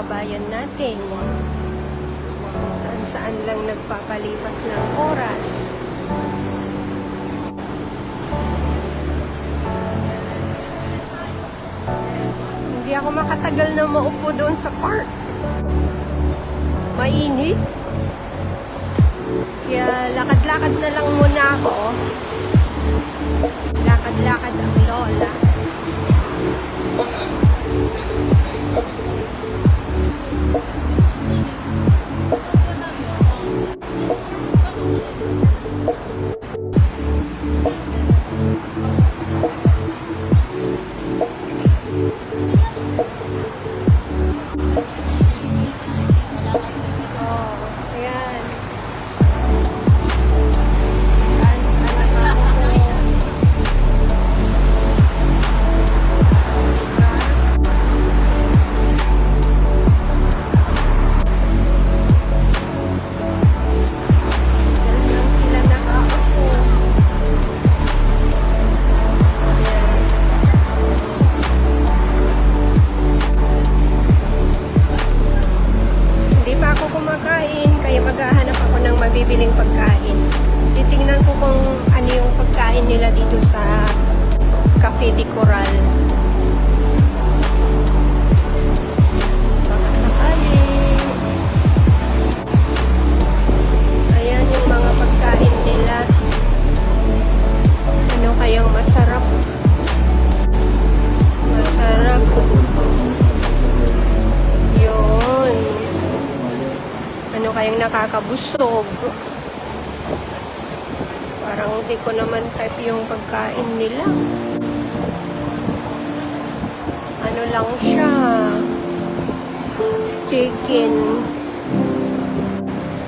kabayan natin, saan-saan lang nagpapalipas ng oras. Hindi ako makatagal na maupo doon sa park. Mainit. Kaya lakad-lakad na lang muna ako. Lakad-lakad ang lola. Maghahanap ako ng mabibiling pagkain. Titingnan ko kung ano yung pagkain nila dito sa Cafe de Coral. Nakakabusog? Parang hindi ko naman type yung pagkain nila. Ano lang siya? Chicken.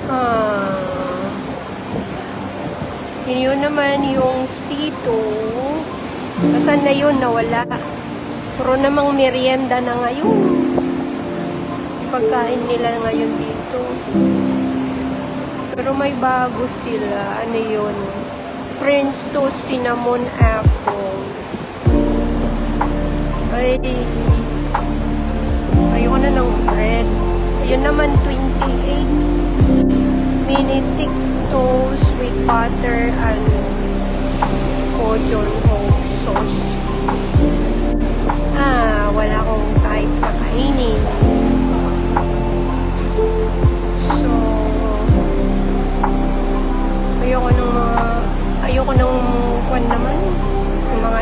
Ah. Yun naman yung sito. Asan na yun? Nawala. Puro namang merienda na ngayon pagkain nila ngayon dito. Pero may bago sila. Ano yun? Prince to cinnamon apple. Ay, ayoko na ng bread. Yun naman, 28. Mini thick toast with butter and gojon ho sauce. Ah, wala akong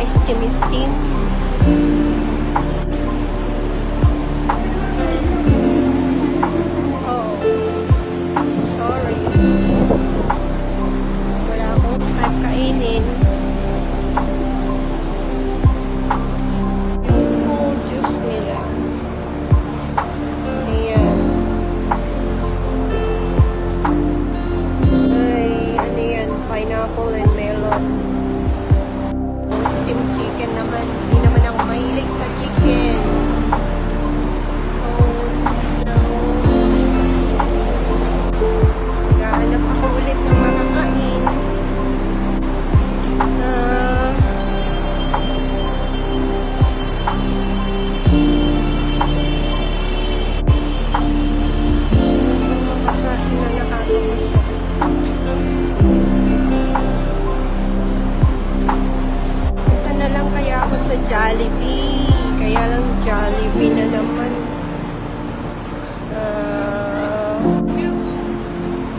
ng mga steam-steam.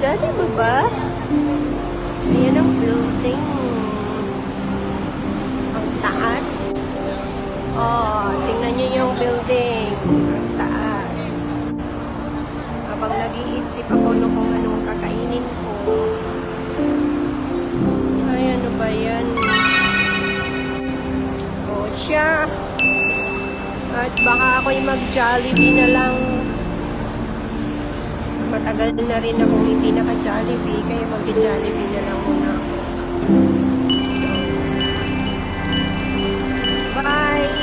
Jollibee ba? Ayan ang building. Ang taas. Oh, tingnan niyo yung building. Ang taas. Habang nag-iisip ako no kung anong kakainin ko. Ay, ano ba yan? O siya. At baka ako'y mag-Jollibee na lang matagal na rin akong hindi naka-Jollibee, kaya mag-Jollibee na lang muna ako. So, bye!